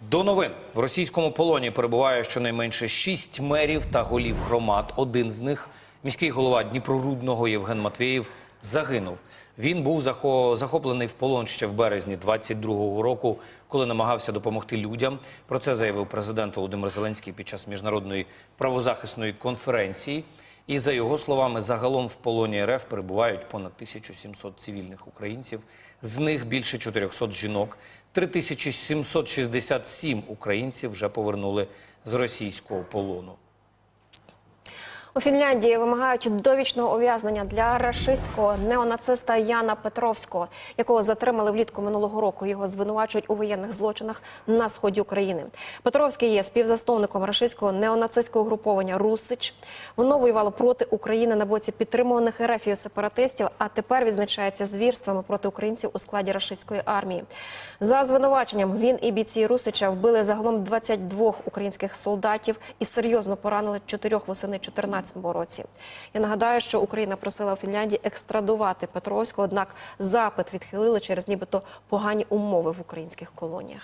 До новин в російському полоні перебуває щонайменше шість мерів та голів громад. Один з них, міський голова Дніпрорудного Євген Матвєєв, загинув. Він був захо- захоплений в полон ще в березні 22-го року, коли намагався допомогти людям. Про це заявив президент Володимир Зеленський під час міжнародної правозахисної конференції. І за його словами, загалом в полоні РФ перебувають понад 1700 цивільних українців. З них більше 400 жінок. 3767 українців вже повернули з російського полону. У Фінляндії вимагають довічного ув'язнення для рашистського неонациста Яна Петровського, якого затримали влітку минулого року. Його звинувачують у воєнних злочинах на сході України. Петровський є співзасновником рашистського неонацистського груповання Русич. Воно воювало проти України на боці підтримуваних РФ сепаратистів, а тепер відзначається звірствами проти українців у складі рашистської армії. За звинуваченням він і бійці Русича вбили загалом 22 українських солдатів і серйозно поранили чотирьох восени 2014 році. Я нагадаю, що Україна просила у Фінляндії екстрадувати Петровського, однак запит відхилили через нібито погані умови в українських колоніях.